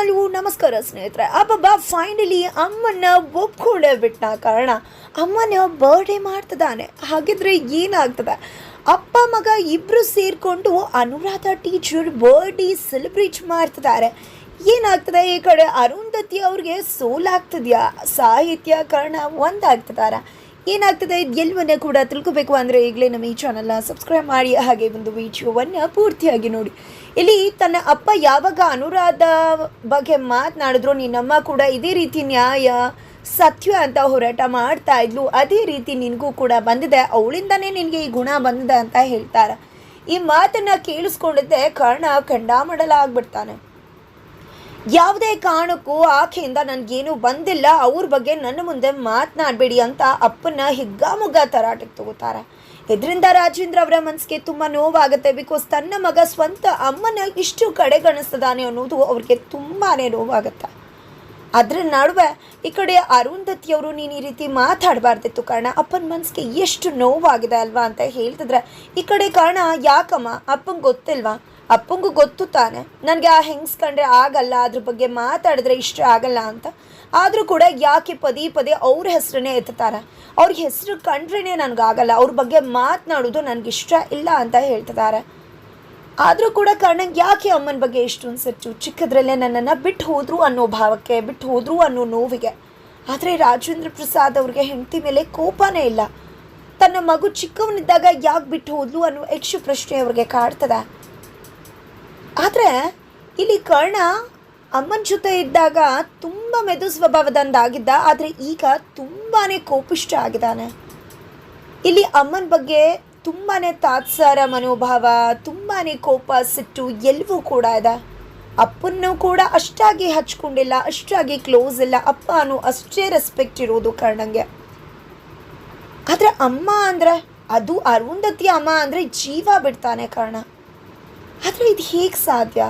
ಹಲವು ನಮಸ್ಕಾರ ಸ್ನೇಹಿತರೆ. ಅಬ್ಬಬ್ಬ ಫೈನಲಿ ಅಮ್ಮನ ಒಪ್ಕೊಂಡೇ ಬಿಟ್ಟ ಕಾರಣ ಅಮ್ಮನ ಬರ್ಡೇ ಮಾಡ್ತಿದ್ದಾನೆ. ಹಾಗಿದ್ರೆ ಏನಾಗ್ತದೆ? ಅಪ್ಪ, ಮಗ ಇಬ್ರು ಸೇರಿಕೊಂಡು ಅನುರಾಧ ಟೀಚರ್ ಬರ್ಡೇ ಸೆಲೆಬ್ರೇಟ್ ಮಾಡ್ತಿದ್ದಾರೆ. ಏನಾಗ್ತದೆ ಈ ಕಡೆ ಅರುಂಧತಿ ಅವ್ರಿಗೆ ಸೋಲಾಗ್ತದ್ಯಾ? ಸಾಹಿತ್ಯ ಕಾರಣ ಒಂದಾಗ್ತದಾರ ಏನಾಗ್ತದೆ? ಎಲ್ಲವನ್ನ ಕೂಡ ತಿಳ್ಕೋಬೇಕು ಅಂದರೆ ಈಗಲೇ ನಮ್ಮ ಈ ಚಾನಲ್ನ ಸಬ್ಸ್ಕ್ರೈಬ್ ಮಾಡಿ, ಹಾಗೆ ಒಂದು ವಿಡಿಯೋವನ್ನು ಪೂರ್ತಿಯಾಗಿ ನೋಡಿ. ಇಲ್ಲಿ ತನ್ನ ಅಪ್ಪ ಯಾವಾಗ ಅನುರಾಧ ಬಗ್ಗೆ ಮಾತನಾಡಿದ್ರು ನಿನ್ನಮ್ಮ ಕೂಡ ಇದೇ ರೀತಿ ನ್ಯಾಯ, ಸತ್ಯ ಅಂತ ಹೋರಾಟ ಮಾಡ್ತಾ ಇದ್ಲು. ಅದೇ ರೀತಿ ನಿನಗೂ ಕೂಡ ಬಂದಿದೆ. ಅವಳಿಂದನೇ ನಿನಗೆ ಈ ಗುಣ ಬಂದಿದೆ ಅಂತ ಹೇಳ್ತಾರೆ. ಈ ಮಾತನ್ನು ಕೇಳಿಸ್ಕೊಂಡಿದ್ದೆ. ಕರ್ಣ ಕಂಡಾಮಡಲಾಗ್ಬಿಡ್ತಾನೆ ಯಾವುದೇ ಕಾರಣಕ್ಕೂ ಆಕೆಯಿಂದ ನನಗೇನು ಬಂದಿಲ್ಲ. ಅವ್ರ ಬಗ್ಗೆ ನನ್ನ ಮುಂದೆ ಮಾತನಾಡಬೇಡಿ ಅಂತ ಅಪ್ಪನ ಹಿಗ್ಗಾಮುಗ್ಗ ತರಾಟಕ್ಕೆ ತಗೋತಾರೆ. ಇದರಿಂದ ರಾಜೇಂದ್ರ ಅವರ ಮನಸ್ಸಿಗೆ ತುಂಬ ನೋವಾಗುತ್ತೆ. ಬಿಕಾಸ್ ತನ್ನ ಮಗ ಸ್ವಂತ ಅಮ್ಮನ ಇಷ್ಟು ಕಡೆಗಣಿಸ್ತದಾನೆ ಅನ್ನೋದು ಅವ್ರಿಗೆ ತುಂಬಾ ನೋವಾಗುತ್ತೆ. ಅದ್ರ ನಡುವೆ ಈ ಕಡೆ ಅರುಂಧತಿಯವರು ನೀನು ಈ ರೀತಿ ಮಾತಾಡಬಾರ್ದಿತ್ತು ಕಾರಣ. ಅಪ್ಪನ ಮನಸ್ಸಿಗೆ ಎಷ್ಟು ನೋವಾಗಿದೆ ಅಲ್ವಾ ಅಂತ ಹೇಳ್ತಿದ್ರೆ, ಈ ಕಡೆ ಕಾರಣ, ಯಾಕಮ್ಮ? ಅಪ್ಪಂಗೆ ಗೊತ್ತಿಲ್ವಾ? ಅಪ್ಪಂಗೂ ಗೊತ್ತು ತಾನೆ. ನನಗೆ ಆ ಹೆಂಗ್ಸ್ ಕಂಡ್ರೆ ಆಗಲ್ಲ, ಅದ್ರ ಬಗ್ಗೆ ಮಾತಾಡಿದ್ರೆ ಇಷ್ಟ ಆಗಲ್ಲ ಅಂತ. ಆದರೂ ಕೂಡ ಯಾಕೆ ಪದೇ ಪದೇ ಅವ್ರ ಹೆಸರನ್ನೇ ಎತ್ತಾರೆ. ಅವ್ರ ಹೆಸರು ಕಂಡ್ರೇ ನನಗಾಗಲ್ಲ ಅವ್ರ ಬಗ್ಗೆ ಮಾತನಾಡೋದು ನನಗಿಷ್ಟ ಇಲ್ಲ ಅಂತ ಹೇಳ್ತಿದ್ದಾರೆ. ಆದರೂ ಕೂಡ ಕರ್ಣಂಗೆ ಯಾಕೆ ಅಮ್ಮನ ಬಗ್ಗೆ ಇಷ್ಟೊಂದು ಸಚ್ಚು ಚಿಕ್ಕದ್ರಲ್ಲೇ ನನ್ನನ್ನು ಬಿಟ್ಟು ಹೋದ್ರು ಅನ್ನೋ ಭಾವಕ್ಕೆ, ಬಿಟ್ಟು ಹೋದ್ರು ಅನ್ನೋ ನೋವಿಗೆ. ಆದರೆ ರಾಜೇಂದ್ರ ಪ್ರಸಾದ್ ಅವ್ರಿಗೆ ಹೆಂಡತಿ ಮೇಲೆ ಕೋಪನೇ ಇಲ್ಲ. ತನ್ನ ಮಗು ಚಿಕ್ಕವನಿದ್ದಾಗ ಯಾಕೆ ಬಿಟ್ಟು ಹೋದ್ಲು ಅನ್ನೋ ಯಕ್ಷ ಪ್ರಶ್ನೆ ಅವ್ರಿಗೆ ಕಾಡ್ತದೆ. ಆದರೆ ಇಲ್ಲಿ ಕರ್ಣ ಅಮ್ಮನ ಜೊತೆ ಇದ್ದಾಗ ತುಂಬ ಮೆದು ಸ್ವಭಾವದಂದಾಗಿದ್ದ ಆದರೆ ಈಗ ತುಂಬಾ ಕೋಪಿಷ್ಟ ಆಗಿದ್ದಾನೆ. ಇಲ್ಲಿ ಅಮ್ಮನ ಬಗ್ಗೆ ತುಂಬಾ ತಾತ್ಸಾರ ಮನೋಭಾವ ತುಂಬಾ ಕೋಪ, ಸಿಟ್ಟು ಎಲ್ಲವೂ ಕೂಡ ಇದೆ. ಅಪ್ಪನೂ ಕೂಡ ಅಷ್ಟಾಗಿ ಹಚ್ಕೊಂಡಿಲ್ಲ, ಅಷ್ಟಾಗಿ ಕ್ಲೋಸ್ ಇಲ್ಲ ಅಪ್ಪ ಅನ್ನೋ ಅಷ್ಟೇ ರೆಸ್ಪೆಕ್ಟ್ ಇರೋದು ಕರ್ಣಂಗೆ. ಆದರೆ ಅಮ್ಮ ಅಂದರೆ, ಅದು ಅರುಂಧತಿ ಅಮ್ಮ ಅಂದರೆ ಜೀವ ಬಿಡ್ತಾನೆ ಕರ್ಣ. ಆದರೆ ಇದು ಹೇಗೆ ಸಾಧ್ಯ?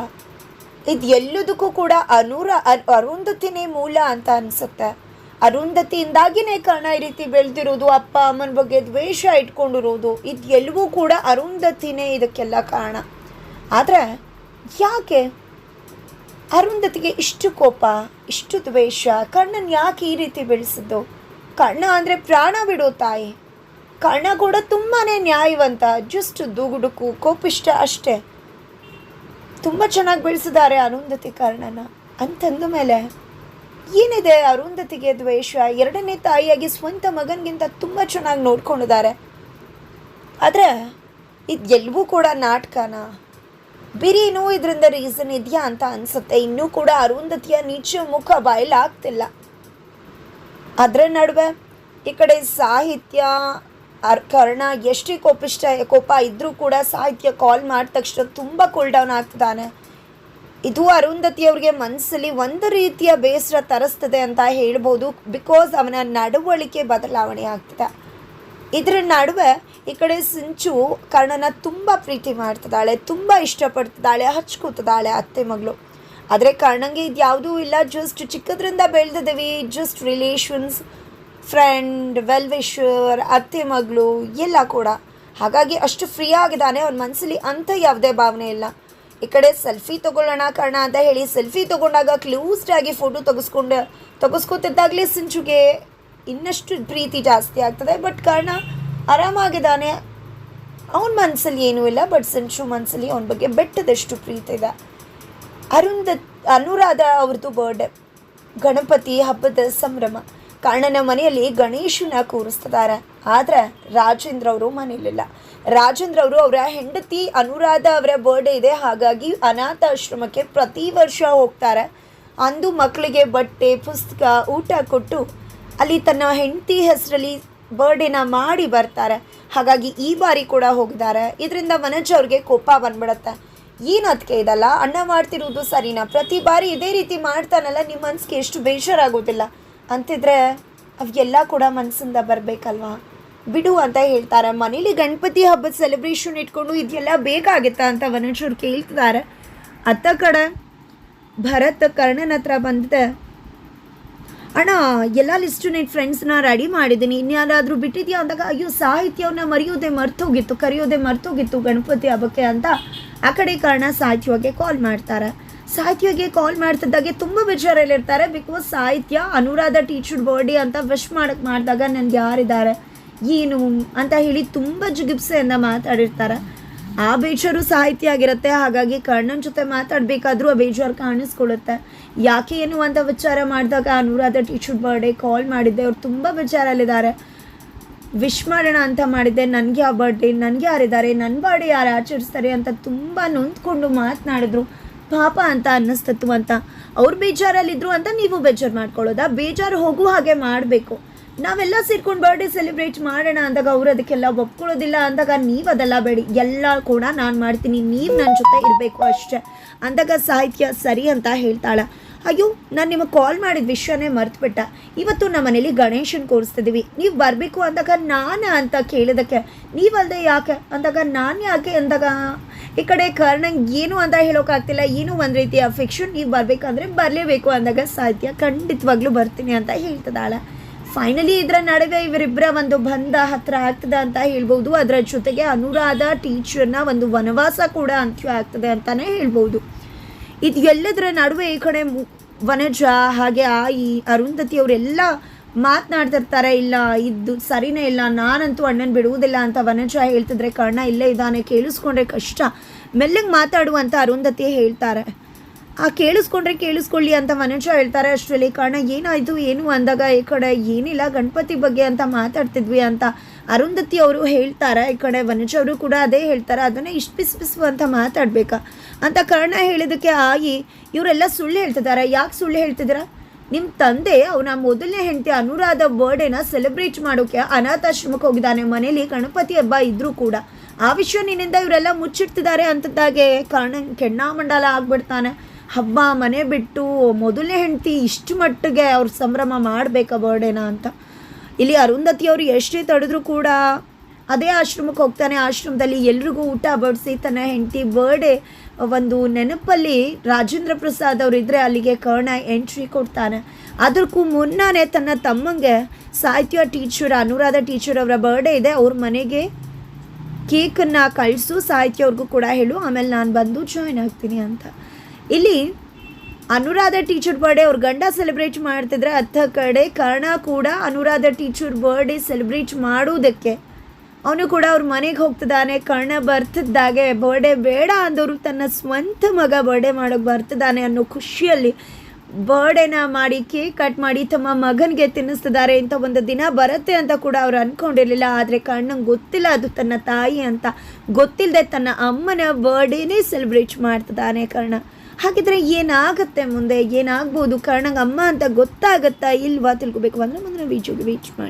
ಇದು ಎಲ್ಲದಕ್ಕೂ ಕೂಡ ಅನೂರ ಅರ್- ಅರುಂಧತಿನೇ ಮೂಲ ಅಂತ ಅನಿಸುತ್ತೆ. ಅರುಂಧತಿಯಿಂದಾಗಿನೇ ಕರ್ಣ ಈ ರೀತಿ ಬೆಳೆದಿರೋದು, ಅಪ್ಪ ಅಮ್ಮನ ಬಗ್ಗೆ ದ್ವೇಷ ಇಟ್ಕೊಂಡಿರೋದು, ಇದು ಎಲ್ಲವೂ ಕೂಡ ಅರುಂಧತಿನೇ ಇದಕ್ಕೆಲ್ಲ ಕಾರಣ. ಆದರೆ ಯಾಕೆ? ಅರುಂಧತಿಗೆ ಇಷ್ಟು ಕೋಪ, ಇಷ್ಟು ದ್ವೇಷ ಕಣ್ಣನ ಯಾಕೆ ಈ ರೀತಿ ಬೆಳೆಸಿದ್ದು? ಕಣ್ಣ ಅಂದರೆ ಪ್ರಾಣ ಬಿಡೋ ತಾಯಿ. ಕಣ್ಣ ಕೂಡ ತುಂಬಾ ನ್ಯಾಯವಂತ, ಜಸ್ಟ್ ದುಗುಡುಕು, ಕೋಪಿಷ್ಟ ಅಷ್ಟೇ. ತುಂಬ ಚೆನ್ನಾಗಿ ಬೆಳೆಸಿದ್ದಾರೆ ಅರುಂಧತಿ ಕಾರಣನ. ಅಂತಂದ ಮೇಲೆ ಏನಿದೆ ಅರುಂಧತಿಗೆ ದ್ವೇಷ? ಎರಡನೇ ತಾಯಿಯಾಗಿ ಸ್ವಂತ ಮಗನಿಗಿಂತ ತುಂಬ ಚೆನ್ನಾಗಿ ನೋಡ್ಕೊಂಡಿದ್ದಾರೆ. ಆದರೆ ಇದು ಎಲ್ಲವೂ ಕೂಡ ನಾಟಕನ? ಬೇರೆ ಏನೋ ಇದರಿಂದ ರೀಸನ್ ಇದೆಯಾ ಅಂತ ಅನಿಸುತ್ತೆ. ಇನ್ನೂ ಕೂಡ ಅರುಂಧತಿಯ ನೀಚ ಮುಖ ಬಾಯಲಾಗ್ತಿಲ್ಲ ಅದರ ನಡುವೆ ಈ ಕಡೆ ಸಾಹಿತ್ಯ ಅರ್ ಕರ್ಣ ಎಷ್ಟೇ ಕೋಪಿಷ್ಟ, ಕೋಪ ಇದ್ದರೂ ಕೂಡ ಸಾಹಿತ್ಯ ಕಾಲ್ ಮಾಡಿದ ತಕ್ಷಣ ತುಂಬ ಕೂಲ್ ಡೌನ್ ಆಗ್ತಿದ್ದಾನೆ. ಇದು ಅರುಂಧತಿ ಅವ್ರಿಗೆ ಮನಸ್ಸಲ್ಲಿ ಒಂದು ರೀತಿಯ ಬೇಸರ ತರಿಸ್ತದೆ ಅಂತ ಹೇಳ್ಬೋದು. ಬಿಕಾಸ್ ಅವನ ನಡವಳಿಕೆ ಬದಲಾವಣೆ ಆಗ್ತಿದೆ. ಇದರ ನಡುವೆ ಈ ಕಡೆ ಸಿಂಚು ಕರ್ಣನ ತುಂಬ ಪ್ರೀತಿ ಮಾಡ್ತಿದ್ದಾಳೆ, ತುಂಬ ಇಷ್ಟಪಡ್ತಿದ್ದಾಳೆ, ಹಚ್ಕೋತಿದ್ದಾಳೆ ಅತ್ತೆ ಮಗಳು. ಆದರೆ ಕರ್ಣಂಗೆ ಇದು ಯಾವುದೂ ಇಲ್ಲ ಜಸ್ಟ್ ಚಿಕ್ಕದ್ರಿಂದ ಬೆಳೆದಿದ್ದೀವಿ just relations friend well wisher ಅತ್ತೆ ಮಗಳು, ಎಲ್ಲ ಕೂಡ. ಹಾಗಾಗಿ ಅಷ್ಟು ಫ್ರೀ ಆಗಿದ್ದಾನೆ ಅವನ ಮನಸ್ಸಲ್ಲಿ ಅಂಥ ಯಾವುದೇ ಭಾವನೆ ಇಲ್ಲ. ಈ ಕಡೆ ಸೆಲ್ಫಿ ತಗೊಳ್ಳೋಣ ಕಾರಣ ಅಂತ ಹೇಳಿ ಸೆಲ್ಫಿ ತಗೊಂಡಾಗ ಕ್ಲೂಸ್ಡ್ ಆಗಿ ಫೋಟೋ ತೆಗೆಸ್ಕೊಂಡು, ತೆಗೆಸ್ಕೊತಿದ್ದಾಗಲೇ ಸಿಂಚುಗೆ ಇನ್ನಷ್ಟು ಪ್ರೀತಿ ಜಾಸ್ತಿ ಆಗ್ತದೆ. ಬಟ್ ಕಾರಣ ಆರಾಮಾಗಿದ್ದಾನೆ. ಅವನ ಮನಸ್ಸಲ್ಲಿ ಏನೂ ಇಲ್ಲ ಬಟ್ ಸಿಂಚು ಮನಸ್ಸಲ್ಲಿ ಅವನ ಬಗ್ಗೆ ಬೆಟ್ಟದಷ್ಟು ಪ್ರೀತಿ ಇದೆ. ಅರುಂಧ ಅನುರಾಧ ಅವ್ರದ್ದು ಬರ್ಡೇ ಗಣಪತಿ ಹಬ್ಬದ ಸಂಭ್ರಮ. ಕರ್ಣನ ಮನೆಯಲ್ಲಿ ಗಣೇಶನ ಕೂರಿಸ್ತಿದ್ದಾರೆ. ಆದರೆ ರಾಜೇಂದ್ರ ಅವರು ಮನೆಯಲ್ಲಿಲ್ಲ. ರಾಜೇಂದ್ರ ಅವರು ಅವರ ಹೆಂಡತಿ ಅನುರಾಧ ಅವರ ಬರ್ಡೇ ಇದೆ. ಹಾಗಾಗಿ ಅನಾಥಾಶ್ರಮಕ್ಕೆ ಪ್ರತಿ ವರ್ಷ ಹೋಗ್ತಾರೆ. ಅಂದು ಮಕ್ಕಳಿಗೆ ಬಟ್ಟೆ, ಪುಸ್ತಕ, ಊಟ ಕೊಟ್ಟು ಅಲ್ಲಿ ತನ್ನ ಹೆಂಡತಿ ಹೆಸರಲ್ಲಿ ಬರ್ಡೇನ ಮಾಡಿ ಬರ್ತಾರೆ. ಹಾಗಾಗಿ ಈ ಬಾರಿ ಕೂಡ ಹೋಗಿದ್ದಾರೆ. ಇದರಿಂದ ಮನೋಜ್ ಅವ್ರಿಗೆ ಕೋಪ ಬಂದ್ಬಿಡತ್ತೆ. ಏನು ಅದಕ್ಕೆ ಇದಲ್ಲ. ಅಣ್ಣ ಮಾಡ್ತಿರೋದು ಸರಿನಾ? ಪ್ರತಿ ಬಾರಿ ಇದೇ ರೀತಿ ಮಾಡ್ತಾನಲ್ಲ ನಿಮ್ಮ ಮನಸ್ಸಿಗೆ ಎಷ್ಟು ಬೇಜಾರಾಗೋದಿಲ್ಲ. ಅಂತಿದ್ರೆ ಅವೆಲ್ಲ ಕೂಡ ಮನಸ್ಸಿಂದ ಬರಬೇಕಲ್ವಾ? ಬಿಡು ಅಂತ ಹೇಳ್ತಾರೆ. ಮನೇಲಿ ಗಣಪತಿ ಹಬ್ಬದ ಸೆಲೆಬ್ರೇಷನ್ ಇಟ್ಕೊಂಡು ಇದೆಲ್ಲ ಬೇಕಾಗುತ್ತಾ ಅಂತ ವನಚೂರು ಕೇಳ್ತಿದ್ದಾರೆ. ಅತ್ತ ಕಡೆ ಭರತ್ ಕರ್ಣನ ಹತ್ರ ಬಂದಿದೆ. ಅಣ್ಣ, ಎಲ್ಲ ಲಿಸ್ಟು ನೆಟ್ ಫ್ರೆಂಡ್ಸ್ನ ರೆಡಿ ಮಾಡಿದ್ದೀನಿ. ಇನ್ಯಾರಾದರೂ ಬಿಟ್ಟಿದ್ಯಾ ಅಂದಾಗ, ಅಯ್ಯೋ, ಸಾಹಿತ್ಯವನ್ನ ಮರೆಯೋದೇ ಮರ್ತೋಗಿತ್ತು, ಕರೆಯೋದೇ ಮರ್ತೋಗಿತ್ತು ಗಣಪತಿ ಹಬ್ಬಕ್ಕೆ ಅಂತ ಆ ಕಡೆ ಕಾರಣ ಸಾಹಿತ್ಯವಾಗಿ ಕಾಲ್ ಮಾಡ್ತಾರೆ. ಸಾಹಿತ್ಯಗೆ ಕಾಲ್ ಮಾಡ್ತಿದ್ದಾಗೆ ತುಂಬ ಬೇಜಾರಲ್ಲಿರ್ತಾರೆ because Sahitya Anuradha teacher birthday ಅಂತ ವಿಶ್ ಮಾಡಕ್ಕೆ ಮಾಡಿದಾಗ ನನಗೆ ಯಾರಿದ್ದಾರೆ? ಏನು ಅಂತ ಹೇಳಿ ತುಂಬ ಜಿಗುಪ್ಸೆಯಿಂದ ಮಾತಾಡಿರ್ತಾರೆ. ಆ ಬೇಜಾರು ಸಾಹಿತ್ಯ ಆಗಿರುತ್ತೆ, ಹಾಗಾಗಿ ಕಣ್ಣನ ಜೊತೆ ಮಾತಾಡಬೇಕಾದ್ರೂ ಆ ಬೇಜಾರು ಕಾಣಿಸ್ಕೊಳ್ಳುತ್ತೆ. ಯಾಕೆ ಏನು ಅಂತ ವಿಚಾರ ಮಾಡಿದಾಗ ಅನುರಾಧ ಟೀಚರ್ ಬರ್ಡೇ ಕಾಲ್ ಮಾಡಿದ್ದೆ, ಅವ್ರು ತುಂಬ ಬೇಜಾರಲ್ಲಿದ್ದಾರೆ. ವಿಶ್ ಮಾಡೋಣ ಅಂತ ಮಾಡಿದ್ದೆ, ನನಗೆ ಆ ಬರ್ಡೇ ನನಗೆ ಯಾರಿದ್ದಾರೆ ನನ್ನ ಬರ್ಡೇ ಯಾರು ಆಚರಿಸ್ತಾರೆ ಅಂತ ತುಂಬ ನೊಂದ್ಕೊಂಡು ಮಾತನಾಡಿದ್ರು. ಪಾಪ ಅಂತ ಅನ್ನಿಸ್ತಿತ್ತು ಅಂತ. ಅವ್ರು ಬೇಜಾರಲ್ಲಿದ್ರು ಅಂತ ನೀವು ಬೇಜಾರು ಮಾಡ್ಕೊಳ್ಳೋದಾ? ಬೇಜಾರು ಹೋಗು ಹಾಗೆ ಮಾಡಬೇಕು. ನಾವೆಲ್ಲ ಸೇರ್ಕೊಂಡು ಬರ್ಡೇ ಸೆಲೆಬ್ರೇಟ್ ಮಾಡೋಣ ಅಂದಾಗ ಅವ್ರು ಅದಕ್ಕೆಲ್ಲ ಒಪ್ಕೊಳ್ಳೋದಿಲ್ಲ ಅಂದಾಗ ನೀವು ಅದೆಲ್ಲ ಬೇಡಿ. ಎಲ್ಲ ಕೂಡ ನಾನು ಮಾಡ್ತೀನಿ. ನೀವು ನನ್ನ ಜೊತೆ ಇರಬೇಕು ಅಷ್ಟೇ. ಅಂದಾಗ ಸಾಹಿತ್ಯ ಸರಿ ಅಂತ ಹೇಳ್ತಾಳೆ. ಅಯ್ಯೋ, ನಾನು ನಿಮಗೆ ಕಾಲ್ ಮಾಡಿದ ವಿಷಯನೇ ಮರೆತುಬಿಟ್ಟ. ಇವತ್ತು ನಮ್ಮ ಮನೇಲಿ ಗಣೇಶನ್ ಕೂರಿಸ್ತಿದ್ದೀವಿ ನೀವು ಬರಬೇಕು ಅಂದಾಗ ನಾನು ಅಂತ ಕೇಳಿದಕ್ಕೆ. ನೀವಲ್ಲದೆ ಯಾಕೆ? ಅಂದಾಗ ನಾನು ಯಾಕೆ ಅಂದಾಗ, ಈ ಕಡೆ ಕರ್ಣಂಗೆ ಏನು ಅಂತ ಹೇಳೋಕ್ಕಾಗ್ತಿಲ್ಲ ಏನೂ ಒಂದು ರೀತಿಯ ಫಿಕ್ಷನ್ ನೀವು ಬರಬೇಕಂದ್ರೆ ಬರಲೇಬೇಕು ಅಂದಾಗ ಸಾಧ್ಯ. ಖಂಡಿತವಾಗ್ಲೂ ಬರ್ತೀನಿ ಅಂತ ಹೇಳ್ತದಾಳ ಫೈನಲಿ ಇದರ ನಡುವೆ ಇವರಿಬ್ಬರ ಒಂದು ಬಂಧ ಹತ್ರ ಆಗ್ತದೆ ಅಂತ ಹೇಳ್ಬೋದು. ಅದರ ಜೊತೆಗೆ ಅನುರಾಧ ಟೀಚರ್ನ ಒಂದು ವನವಾಸ ಕೂಡ ಅಂತ್ಯ ಆಗ್ತದೆ ಅಂತಲೇ ಹೇಳ್ಬೋದು. ಇದು ಎಲ್ಲದರ ನಡುವೆ ಈ ಕಡೆ ವನಜ ಹಾಗೆ ಆಯಿ ಅರುಂಧತಿ ಅವರೆಲ್ಲ ಮಾತನಾಡ್ತಿರ್ತಾರೆ, ಇಲ್ಲ ಇದು ಸರಿನೇ ಇಲ್ಲ, ನಾನಂತೂ ಅಣ್ಣನ ಬಿಡುವುದಿಲ್ಲ ಅಂತ ವನಜ ಹೇಳ್ತಿದ್ರೆ ಕರ್ಣ ಇಲ್ಲೇ ಇದ್ದಾನೆ, ಕೇಳಿಸ್ಕೊಂಡ್ರೆ ಕಷ್ಟ. ಮೆಲ್ಲಗೆ ಮಾತಾಡುವಂತ ಅರುಂಧತಿ ಹೇಳ್ತಾರೆ. ಆ, ಕೇಳಿಸ್ಕೊಂಡ್ರೆ ಕೇಳಿಸ್ಕೊಳ್ಳಿ ಅಂತ ಮನುಷ್ಯ ಹೇಳ್ತಾರೆ ಅಷ್ಟರಲ್ಲಿ. ಕರ್ಣ, ಏನಾಯಿತು? ಏನು ಅಂದಾಗ ಈ ಕಡೆ ಏನಿಲ್ಲ, ಗಣಪತಿ ಬಗ್ಗೆ ಅಂತ ಮಾತಾಡ್ತಿದ್ವಿ ಅಂತ ಅರುಂಧತಿ ಅವರು ಹೇಳ್ತಾರೆ. ಈ ಕಡೆ ವನಜ ಅವರು ಕೂಡ ಅದೇ ಹೇಳ್ತಾರೆ. ಅದನ್ನೇ ಇಷ್ಟು ಬಿಸು ಅಂತ ಮಾತಾಡ್ಬೇಕಾ. ಅಂತ ಕರ್ಣ ಹೇಳಿದಕ್ಕೆ ಆಗಿ ಇವರೆಲ್ಲ ಸುಳ್ಳು ಹೇಳ್ತಿದ್ದಾರೆ. ಯಾಕೆ ಸುಳ್ಳು ಹೇಳ್ತಿದ್ದೀರಾ? ನಿಮ್ಮ ತಂದೆ ಅವನ ಮೊದಲನೇ ಹೆಂಡತಿ ಅನುರಾಧ ಬರ್ಡೇನ ಸೆಲೆಬ್ರೇಟ್ ಮಾಡೋಕ್ಕೆ ಅನಾಥಾಶ್ರಮಕ್ಕೆ ಹೋಗಿದ್ದಾನೆ. ಮನೇಲಿ ಗಣಪತಿ ಹಬ್ಬ ಇದ್ರೂ ಕೂಡ. ಆ ವಿಷಯ ನಿನ್ನಿಂದ ಇವರೆಲ್ಲ ಮುಚ್ಚಿಡ್ತಿದ್ದಾರೆ ಅಂತದ್ದಾಗೆ ಕಾರಣ ಕೆಣ್ಣಾಮಂಡಲ ಆಗ್ಬಿಡ್ತಾನೆ. ಹಬ್ಬ ಮನೆ ಬಿಟ್ಟು ಮೊದಲನೇ ಹೆಂಡತಿ ಇಷ್ಟು ಮಟ್ಟಿಗೆ ಅವ್ರ ಸಂಭ್ರಮ ಮಾಡಬೇಕಾ ಬರ್ಡೇನ ಅಂತ. ಇಲ್ಲಿ ಅರುಂಧತಿ ಅವರು ಎಷ್ಟೇ ತಡೆದ್ರೂ ಕೂಡ ಅದೇ ಆಶ್ರಮಕ್ಕೆ ಹೋಗ್ತಾನೆ. ಆಶ್ರಮದಲ್ಲಿ ಎಲ್ರಿಗೂ ಊಟ ಬಡಿಸಿ ತನ್ನ ಹೆಂಡತಿ ಬರ್ಡೇ ಒಂದು ನೆನಪಲ್ಲಿ ರಾಜೇಂದ್ರ ಪ್ರಸಾದ್ ಅವರು ಇದ್ದರೆ ಅಲ್ಲಿಗೆ ಕರ್ಣ ಎಂಟ್ರಿ ಕೊಡ್ತಾನೆ. ಅದಕ್ಕೂ ಮುನ್ನಾನೇ ತನ್ನ ತಮ್ಮಂಗೆ ಸಾಹಿತ್ಯ ಟೀಚರ್ ಅನುರಾಧ ಟೀಚರ್ ಅವರ ಬರ್ಡೇ ಇದೆ. ಅವ್ರ ಮನೆಗೆ ಕೇಕನ್ನು ಕಳಿಸು, ಸಾಹಿತ್ಯ ಅವ್ರಿಗೂ ಕೂಡ ಹೇಳು. ಆಮೇಲೆ ನಾನು ಬಂದು ಜಾಯ್ನ್ ಆಗ್ತೀನಿ ಅಂತ. ಇಲ್ಲಿ ಅನುರಾಧ ಟೀಚರ್ ಬರ್ಡೇ ಅವ್ರ ಗಂಡ ಸೆಲೆಬ್ರೇಟ್ ಮಾಡ್ತಿದ್ರೆ ಅತ್ತ ಕಡೆ ಕರ್ಣ ಕೂಡ ಅನುರಾಧ ಟೀಚರ್ ಬರ್ಡೇ ಸೆಲೆಬ್ರೇಟ್ ಮಾಡೋದಕ್ಕೆ ಅವನು ಕೂಡ ಅವ್ರ ಮನೆಗೆ ಹೋಗ್ತಿದ್ದಾನೆ. ಕರ್ಣ ಬರ್ತಿದ್ದಾಗೆ. ಬರ್ಡೇ ಬೇಡ ಅಂದವರು ತನ್ನ ಸ್ವಂತ ಮಗ ಬರ್ಡೇ ಮಾಡೋಕೆ ಬರ್ತಿದ್ದಾನೆ ಅನ್ನೋ ಖುಷಿಯಲ್ಲಿ ಬರ್ಡೇನ ಮಾಡಿ ಕೇಕ್ ಕಟ್ ಮಾಡಿ ತಮ್ಮ ಮಗನಿಗೆ ತಿನ್ನಿಸ್ತಿದ್ದಾರೆ. ಇಂಥ ಒಂದು ದಿನ ಬರುತ್ತೆ ಅಂತ ಕೂಡ ಅವ್ರು ಅಂದ್ಕೊಂಡಿರಲಿಲ್ಲ ಆದರೆ ಕಣ್ಣಂಗೆ ಗೊತ್ತಿಲ್ಲ ಅದು ತನ್ನ ತಾಯಿ ಅಂತ. ಗೊತ್ತಿಲ್ಲದೆ ತನ್ನ ಅಮ್ಮನ ಬರ್ಡೇನೇ ಸೆಲೆಬ್ರೇಟ್ ಮಾಡ್ತಿದ್ದಾನೆ ಕರ್ಣ. ಹಾಗಿದ್ರೆ ಏನಾಗುತ್ತೆ ಮುಂದೆ? ಏನಾಗ್ಬೋದು? ಕಾರಣ, ಅಮ್ಮ ಅಂತ ಗೊತ್ತಾಗತ್ತಾ ಇಲ್ವಾ? ತಿಳ್ಕೊಬೇಕು. ಅಂದರೆ ಮುಂದಿನ ವೀಡಿಯೋಗೆ ವೀಚ್ ಮಾಡಿ.